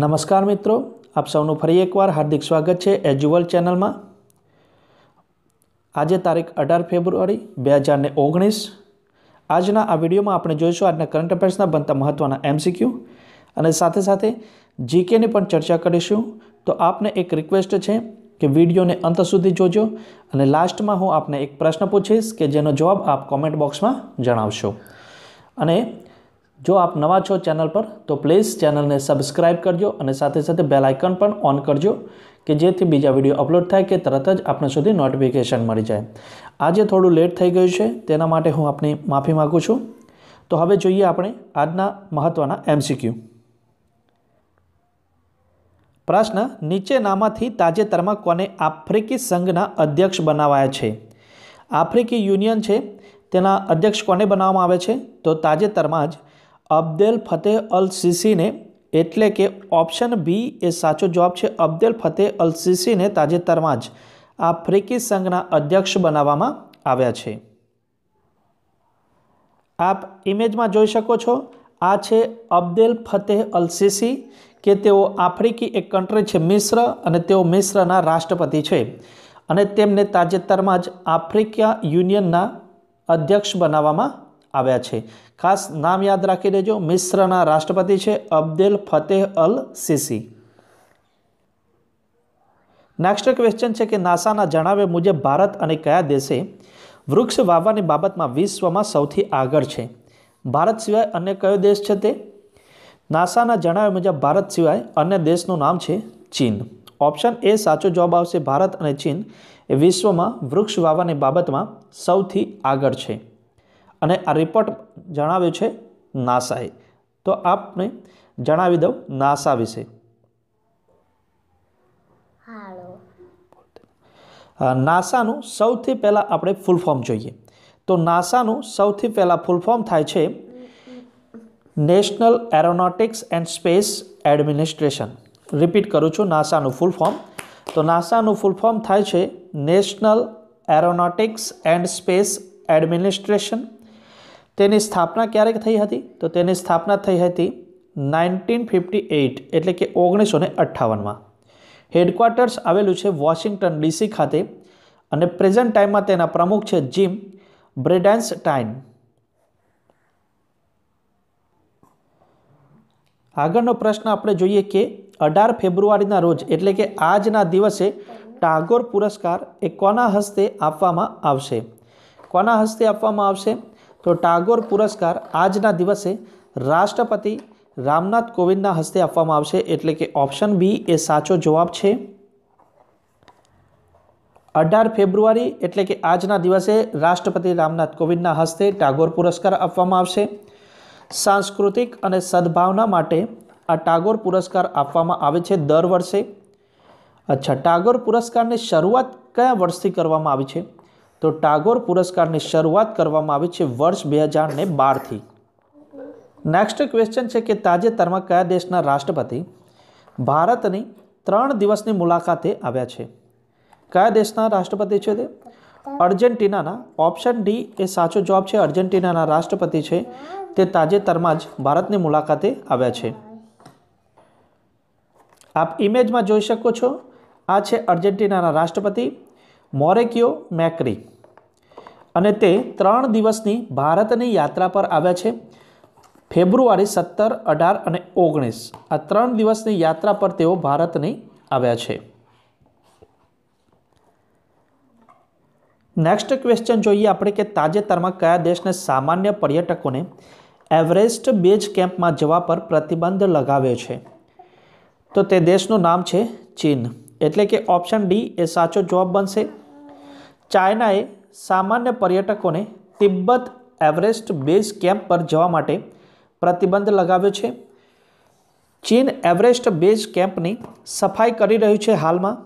નમસ્કાર મિત્રો, આપ સૌનું ફરી એકવાર હાર્દિક સ્વાગત છે એજ્યુઅલ ચેનલમાં. આજે તારીખ અઢાર ફેબ્રુઆરી બે હજારને ઓગણીસ. આજના આ વિડીયોમાં આપણે જોઈશું આજના કરંટ અફેર્સના બનતા મહત્ત્વના એમસીક્યુ અને સાથે સાથે જીકેની પણ ચર્ચા કરીશું. તો આપને એક રિક્વેસ્ટ છે કે વિડીયોને અંત સુધી જોજો અને લાસ્ટમાં હું આપને એક પ્રશ્ન પૂછીશ કે જેનો જવાબ આપ કોમેન્ટ બોક્સમાં જણાવશો. અને જો આપ નવા છો ચેનલ પર, તો પ્લીઝ ચેનલને સબસ્ક્રાઇબ કરજો અને સાથે સાથે બેલ આઇકન પણ ઓન કરજો કે જેથી બીજા વીડિયો અપલોડ થાય કે તરત જ આપને સુધી નોટિફિકેશન મળી જાય. આજે થોડું લેટ થઈ ગયું છે, તેના માટે હું આપની માફી માગું છું. તો હવે જોઈએ આપણે આજના મહત્ત્વના એમસીક્યુ પ્રશ્ન, નીચેનામાંથી તાજેતરમાં કોને આફ્રિકી સંઘના અધ્યક્ષ બનાવાયા છે? આફ્રિકી યુનિયન છે, તેના અધ્યક્ષ કોને બનાવવામાં આવે છે? તો તાજેતરમાં જ અબ્દેલ ફતેહ અલ સિસીને એટલે કે ઓપ્શન બી એ સાચો જવાબ છે અબ્દેલ ફતેહ અલ સિસીને તાજેતરમાં જ આફ્રિકી સંઘના અધ્યક્ષ બનાવવામાં આવ્યા છે. આપ ઇમેજમાં જોઈ શકો છો, આ છે અબ્દેલ ફતેહ અલ સિસી કે તેઓ આફ્રિકી એક કન્ટ્રી છે મિશ્ર અને તેઓ મિશ્રના રાષ્ટ્રપતિ છે. અને તેમને તાજેતરમાં જ આફ્રિકા યુનિયનના અધ્યક્ષ બનાવવામાં આવ્યા છે. ખાસ નામ યાદ રાખી દેજો મિશ્રના રાષ્ટ્રપતિ છે Abdel Fattah al Sisi. Next question છે કે નાસાના જણાવ્યા મુજબ ભારત અને કયા દેશે વૃક્ષ વાવવાની બાબતમાં વિશ્વમાં સૌથી આગળ છે? ભારત સિવાય અન્ય કયો દેશ છે તે? નાસાના જણાવ્યા મુજબ ભારત સિવાય અન્ય દેશનું નામ છે ચીન. ઓપ્શન એ સાચો જવાબ આવશે ભારત અને ચીન. એ વિશ્વમાં વૃક્ષ વાવવાની બાબતમાં સૌથી આગળ છે. અને આ રિપોર્ટ જણાવ્યું છે નાસાએ. તો આપને જણાવી દઉં નાસા વિશે. નાસાનું સૌથી પહેલાં આપણે ફૂલ ફોર્મ જોઈએ. તો નાસાનું સૌથી પહેલાં ફૂલ ફોર્મ થાય છે national aeronautics and space administration repeat કરું છું નાસાનું ફૂલ ફોર્મ તો નાસાનું ફૂલ ફોર્મ થાય છે national aeronautics and space administration તેની સ્થાપના ક્યારેક થઈ હતી? તો તેની સ્થાપના થઈ હતી નાઇન્ટીન ફિફ્ટી એઇટ, એટલે કે ઓગણીસો ને અઠ્ઠાવનમાં. હેડક્વાર્ટર્સ આવેલું છે વોશિંગ્ટન ડીસી ખાતે અને પ્રેઝન્ટ ટાઈમમાં તેના પ્રમુખ છે જીમ બ્રેડાન્સ ટાઈન આગળનો પ્રશ્ન આપણે જોઈએ કે અઢાર ફેબ્રુઆરીના રોજ, એટલે કે આજના દિવસે, ટાગોર પુરસ્કાર એ કોના હસ્તે આપવામાં આવશે? કોના હસ્તે આપવામાં આવશે? તો ટાગોર પુરસ્કાર આજના દિવસે રાષ્ટ્રપતિ રામનાથ કોવિંદના હસ્તે આપવામાં આવશે. એટલે કે ઓપ્શન બી એ સાચો જવાબ છે. અઢાર ફેબ્રુઆરી એટલે કે આજના દિવસે રાષ્ટ્રપતિ રામનાથ કોવિંદના હસ્તે ટાગોર પુરસ્કાર આપવામાં આવશે. સાંસ્કૃતિક અને સદભાવના માટે આ ટાગોર પુરસ્કાર આપવામાં આવે છે દર વર્ષે. અચ્છા, ટાગોર પુરસ્કારની શરૂઆત કયા વર્ષથી કરવામાં આવી છે? તો ટાગોર પુરસ્કારની શરૂઆત કરવામાં આવી છે વર્ષ બે હજાર ને બારથી. નેક્સ્ટ ક્વેશ્ચન છે કે તાજેતરમાં કયા દેશના રાષ્ટ્રપતિ ભારતની ત્રણ દિવસની મુલાકાતે આવ્યા છે? કયા દેશના રાષ્ટ્રપતિ છે તે? અર્જેન્ટિનાના. ઓપ્શન ડી એ સાચો જવાબ છે. અર્જેન્ટિનાના રાષ્ટ્રપતિ છે તે તાજેતરમાં જ ભારતની મુલાકાતે આવ્યા છે. આપ ઇમેજમાં જોઈ શકો છો. આ છે અર્જેન્ટિનાના રાષ્ટ્રપતિ મોરેકિયો મેક્રી. અને તે ત્રણ દિવસની ભારતની યાત્રા પર આવ્યા છે. ફેબ્રુઆરી સત્તર, અઢાર અને ઓગણીસ. આ ત્રણ દિવસની યાત્રા પર તેઓ ભારતની આવ્યા છે. નેક્સ્ટ ક્વેશ્ચન જોઈએ આપણે કે તાજેતરમાં કયા દેશને સામાન્ય પર્યટકોને એવરેસ્ટ બેઝ કેમ્પમાં જવા પર પ્રતિબંધ લગાવ્યો છે? તો તે દેશનું નામ છે ચીન. એટલે કે ઓપ્શન ડી એ સાચો જવાબ બનશે. ચાઇનાએ સામાન્ય પર્યટકોને તિબ્બત એવરેસ્ટ બેઝ કેમ્પ પર જવા માટે પ્રતિબંધ લગાવ્યો છે. ચીન એવરેસ્ટ બેઝ કેમ્પની સફાઈ કરી રહ્યું છે હાલમાં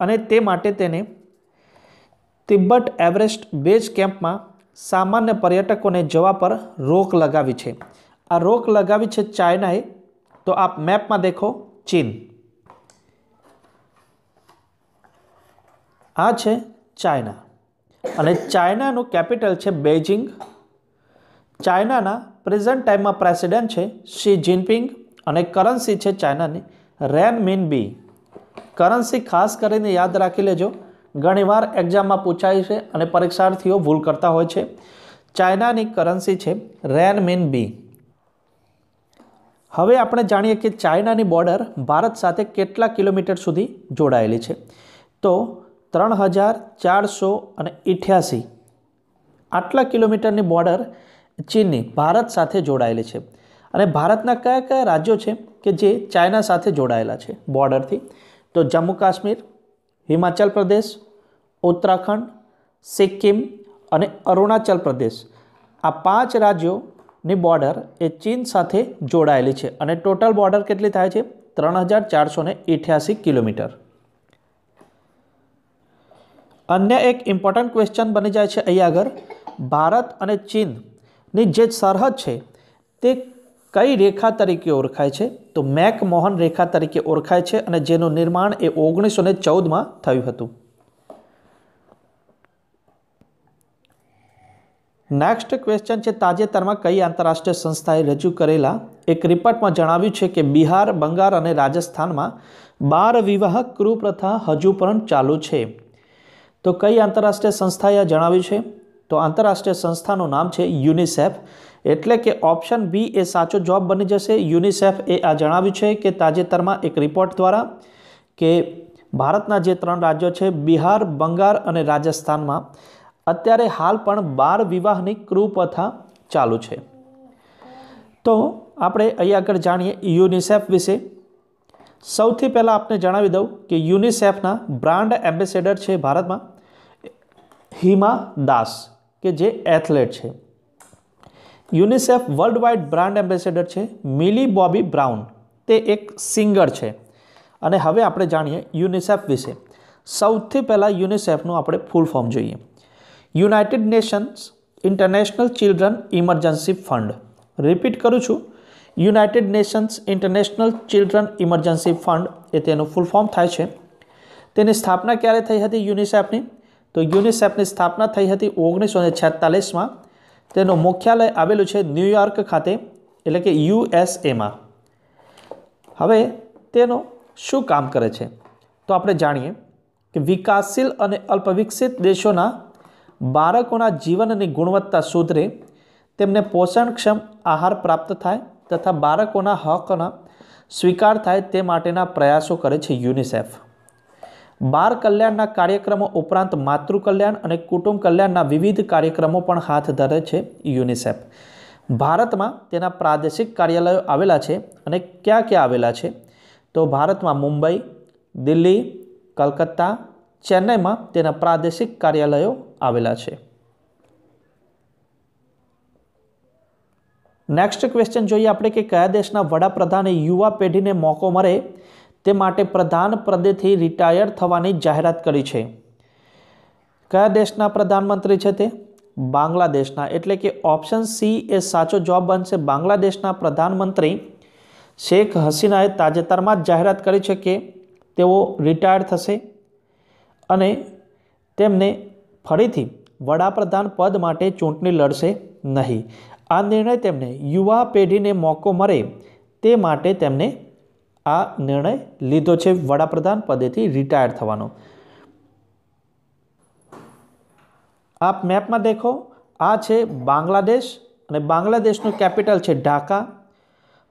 અને તે માટે તેને તિબ્બત એવરેસ્ટ બેઝ કેમ્પમાં સામાન્ય પર્યટકોને જવા પર રોક લગાવી છે. આ રોક લગાવી છે ચાઇનાએ. તો આપ મેપમાં દેખો ચીન. આ છે ચાઇના. અને ચાઇનાનું કેપિટલ છે બેઇજિંગ. ચાઇનાના પ્રેઝન્ટ ટાઈમમાં પ્રેસિડેન્ટ છે શી જિનપિંગ અને કરન્સી છે ચાઇનાની રેન મીન બી કરન્સી ખાસ કરીને યાદ રાખી લેજો, ઘણીવાર એક્ઝામમાં પૂછાય છે અને પરીક્ષાર્થીઓ ભૂલ કરતા હોય છે. ચાઇનાની કરન્સી છે રેન મીન બી હવે આપણે જાણીએ કે ચાઇનાની બોર્ડર ભારત સાથે કેટલા કિલોમીટર સુધી જોડાયેલી છે. તો ત્રણ હજાર ચારસો અને ઇઠ્યાસી. આટલા કિલોમીટરની બોર્ડર ચીનની ભારત સાથે જોડાયેલી છે. અને ભારતના કયા કયા રાજ્યો છે કે જે ચાઇના સાથે જોડાયેલા છે બોર્ડરથી? તો જમ્મુ કાશ્મીર, હિમાચલ પ્રદેશ, ઉત્તરાખંડ, સિક્કિમ અને અરુણાચલ પ્રદેશ. આ પાંચ રાજ્યોની બોર્ડર એ ચીન સાથે જોડાયેલી છે. અને ટોટલ બોર્ડર કેટલી થાય છે? ત્રણ હજાર ચારસો ને કિલોમીટર. અન્ય એક ઇમ્પોર્ટન્ટ ક્વેશ્ચન બની જાય છે અહીં આગળ. ભારત અને ચીનની જે સરહદ છે, તે કઈ રેખા તરીકે ઓળખાય છે? તો મેક મોહન રેખા તરીકે ઓળખાય છે અને જેનું નિર્માણ એ ઓગણીસો ને ચૌદમાં થયું હતું. નેક્સ્ટ ક્વેશ્ચન છે, તાજેતરમાં કઈ આંતરરાષ્ટ્રીય સંસ્થાએ રજૂ કરેલા એક રિપોર્ટમાં જણાવ્યું છે કે બિહાર, બંગાળ અને રાજસ્થાનમાં બાળ વિવાહ કુપ્રથા હજુ પણ ચાલુ છે. તો કઈ આંતરરાષ્ટ્રીય સંસ્થાએ જણાવ્યું છે? તો આંતરરાષ્ટ્રીય સંસ્થાનું નામ છે યુનિસેફ. એટલે કે ઓપ્શન બી એ સાચો જવાબ બની જશે. યુનિસેફ એ આ જણાવ્યું છે કે તાજેતરમાં એક રિપોર્ટ દ્વારા કે ભારતના જે ત્રણ રાજ્યો છે, બિહાર, બંગાળ અને રાજસ્થાનમાં, અત્યારે હાલ પણ બાર વિવાહની કૃપથા ચાલુ છે. તો આપણે અહીં આગળ જાણીએ યુનિસેફ વિશે. સૌથી પહેલાં આપને જણાવી દઉં કે યુનિસેફના બ્રાન્ડ એમ્બેસેડર છે ભારતમાં. હિમા દાસ, કે જે એથ્લેટ છે. UNICEF world wide brand ambassador છે, મિલી બોબી બ્રાઉન. તે એક સિંગર છે. અને હવે આપણે જાણીએ યુનિસેફ વિશે. સૌથી પહેલાં યુનિસેફનું આપણે ફૂલ ફોર્મ જોઈએ. United Nations International Children Emergency Fund. Repeat કરું છું. United Nations International Children Emergency Fund એ તેનું ફૂલ ફોર્મ થાય છે. તેની સ્થાપના ક્યારે થઈ હતી યુનિસેફની? તો યુનિસેફની સ્થાપના થઈ હતી ઓગણીસો ને છેતાલીસમાં. તેનું મુખ્યાલય આવેલું છે ન્યૂયોર્ક ખાતે, એટલે કે યુએસએમાં હવે તેનો શું કામ કરે છે? તો આપણે જાણીએ કે વિકાસશીલ અને અલ્પવિકસિત દેશોના બાળકોના જીવનની ગુણવત્તા સુધરે તેમને પોષણક્ષમ આહાર પ્રાપ્ત થાય તથા બાળકોના હકના સ્વીકાર થાય તે માટેના પ્રયાસો કરે છે યુનિસેફ. બાળ કલ્યાણના કાર્યક્રમો ઉપરાંત માતૃ કલ્યાણ અને કુટુંબ કલ્યાણના વિવિધ કાર્યક્રમો પણ હાથ ધરે છે યુનિસેફ. ભારતમાં તેના પ્રાદેશિક કાર્યાલયો આવેલા છે અને ક્યાં ક્યાં આવેલા છે? તો ભારતમાં મુંબઈ, દિલ્હી, કલકત્તા, ચેન્નઈમાં તેના પ્રાદેશિક કાર્યાલયો આવેલા છે. નેક્સ્ટ ક્વેશ્ચન જોઈએ આપણે કે કયા દેશના વડાપ્રધાને યુવા પેઢીને મોકો મળે? તે માટે પ્રધાન પદેથી રિટાયર થવાની જાહેરાત કરી છે. કયા દેશના પ્રધાનમંત્રી છે તે? બાંગ્લાદેશના. એટલે કે ઓપ્શન સી એ સાચો જવાબ બનશે. બાંગ્લાદેશના પ્રધાનમંત્રી શેખ હસીનાએ તાજેતરમાં જ જાહેરાત કરી છે કે તેઓ રિટાયર થશે અને તેમને ફરીથી વડાપ્રધાન પદ માટે ચૂંટણી લડશે નહીં. આ નિર્ણય તેમને યુવા પેઢીને મોકો મળે તે માટે તેમને આ નિર્ણય લીધો છે વડાપ્રધાન પદેથી રિટાયર થવાનો. આપ મેપમાં દેખો, આ છે બાંગ્લાદેશ અને બાંગ્લાદેશનું કેપિટલ છે ઢાકા.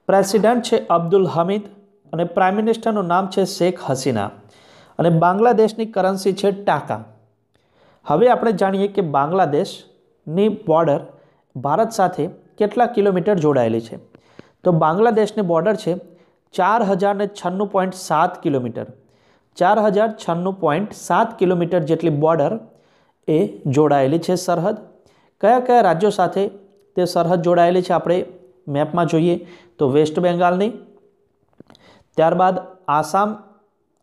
પ્રેસિડેન્ટ છે અબ્દુલ હમીદ અને પ્રાઇમ મિનિસ્ટરનું નામ છે શેખ હસીના. અને બાંગ્લાદેશની કરન્સી છે ટાકા. હવે આપણે જાણીએ કે બાંગ્લાદેશની બોર્ડર ભારત સાથે કેટલા કિલોમીટર જોડાયેલી છે? તો બાંગ્લાદેશની બોર્ડર છે ચાર હજાર ને છન્નું પોઈન્ટ સાત કિલોમીટર. ચાર હજાર છન્નું પોઈન્ટ સાત કિલોમીટર જેટલી બોર્ડર એ જોડાયેલી છે સરહદ. કયા કયા રાજ્યો સાથે તે સરહદ જોડાયેલી છે આપણે મેપમાં જોઈએ તો વેસ્ટ બેંગાલની, ત્યારબાદ આસામ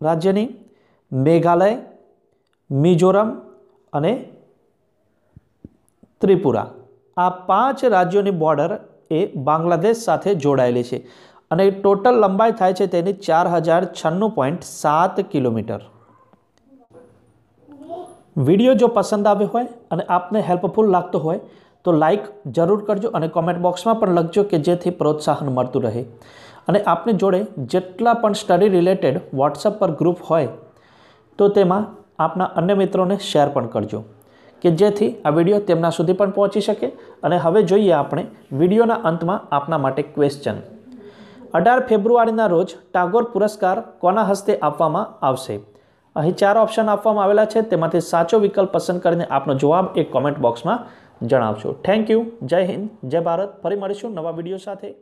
રાજ્યની, મેઘાલય, મિઝોરમ અને ત્રિપુરા. આ પાંચ રાજ્યોની બોર્ડર એ બાંગ્લાદેશ સાથે જોડાયેલી છે. અને ટોટલ લંબાઈ થાય છે તેની ચાર હજાર છન્નું પોઈન્ટ સાત કિલોમીટર. વીડિયો જો પસંદ આવ્યો હોય અને આપને હેલ્પફુલ લાગતો હોય, તો લાઈક જરૂર કરજો અને કોમેન્ટ બોક્સમાં પણ લખજો કે જેથી પ્રોત્સાહન મળતું રહે. અને આપની જોડે જેટલા પણ સ્ટડી રિલેટેડ વોટ્સઅપ પર ગ્રુપ હોય, તો તેમાં આપના અન્ય મિત્રોને શેર પણ કરજો, કે જેથી આ વીડિયો તેમના સુધી પણ પહોંચી શકે. અને હવે જોઈએ આપણે વિડીયોના અંતમાં આપના માટે ક્વેશ્ચન. અઢાર ફેબ્રુઆરીના રોજ ટાગોર પુરસ્કાર કોના હસ્તે આપવામાં આવશે? અહીં ચાર ઓપ્શન આપવામાં આવેલા છે. તેમાંથી સાચો વિકલ્પ પસંદ કરીને આપનો જવાબ એક કોમેન્ટ બોક્સમાં જણાવશો થેન્ક યુ જય હિન્દ. જય ભારત. ફરી મળીશું નવા વીડિયો સાથે.